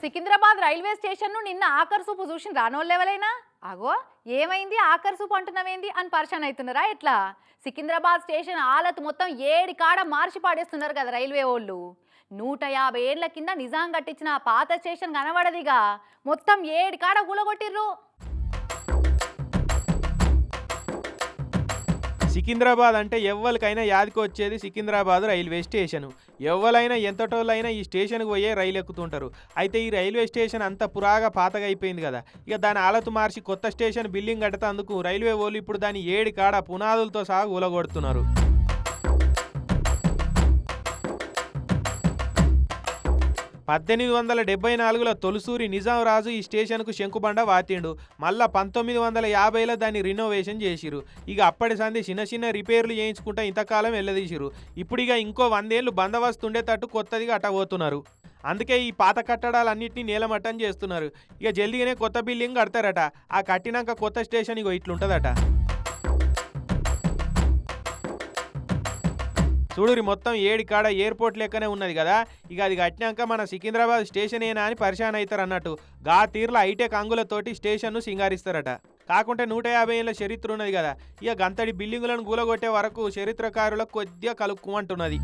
Secunderabad railway స్టేషన్ను నిన్న ఆకర్సూపు సూపు చూసిన రానోళ్ళెవలైనా అగో ఏమైంది? ఆకర్సూపు అంటున్నామేంది అని పరిశాన్ అవుతున్నారా? ఎట్లా? సికింద్రాబాద్ స్టేషన్ ఆలత్ మొత్తం ఏడి కాడ మార్చి పాడేస్తున్నారు కదా రైల్వే వాళ్ళు నూట యాభై ఏళ్ళ కింద నిజాం కట్టించిన పాత స్టేషన్ కనబడదిగా. మొత్తం ఏడు కాడ కూలగొట్టిర్రు సికింద్రాబాద్ అంటే ఎవ్వరికైనా యాదికి వచ్చేది సికింద్రాబాద్ రైల్వే స్టేషన్. ఎవ్వరైనా ఎంతటోళ్ళైనా ఈ స్టేషన్కి పోయే రైలు ఎక్కుతుంటారు. అయితే ఈ రైల్వే స్టేషన్ అంత పురాగా పాతగా అయిపోయింది కదా. ఇక దాని ఆలతు మార్చి కొత్త స్టేషన్ బిల్డింగ్ కట్టేందుకు రైల్వే వాళ్ళు ఇప్పుడు దాని ఏడు కాడ పునాదులతో సహా ఊలగొడుతున్నారు. పద్దెనిమిది వందల డెబ్బై నాలుగులో తొలుసూరి నిజాం రాజు ఈ స్టేషన్కు శంకుబండ వాతిండు. మళ్ళా పంతొమ్మిది వందల యాభైలో దాన్ని రినోవేషన్ చేసిరు ఇక అప్పటి సంది చిన్న చిన్న రిపేర్లు చేయించుకుంటా ఇంతకాలం వెళ్ళదీసిరు ఇప్పుడు ఇక ఇంకో వందేళ్ళు బందోబస్తు ఉండేటట్టు కొత్తదిగా అటబోతున్నారు అందుకే ఈ పాత కట్టడాలన్నింటినీ నేలమట్టం చేస్తున్నారు. ఇక జల్దీగానే కొత్త బిల్డింగ్ కడతారట. ఆ కట్టినాక కొత్త స్టేషన్ ఇగో ఇట్లుంటుందట. చూడురి మొత్తం ఏడి కాడ ఎయిర్పోర్ట్ లెక్కనే ఉన్నది కదా. ఇక అది కట్టినాక మన సికింద్రాబాద్ స్టేషన్ ఏనా అని పరిశాన్ అవుతారు అన్నట్టు గా తీర్ల హైటెక్ అంగులతోటి స్టేషన్ను సింగారిస్తారట. కాకుంటే నూట యాభై ఏళ్ళ చరిత్ర ఉన్నది కదా. ఇక గంతడి బిల్డింగులను గూలగొట్టే వరకు చరిత్రకారులకు కొద్దిగా కలుక్కుమంటున్నది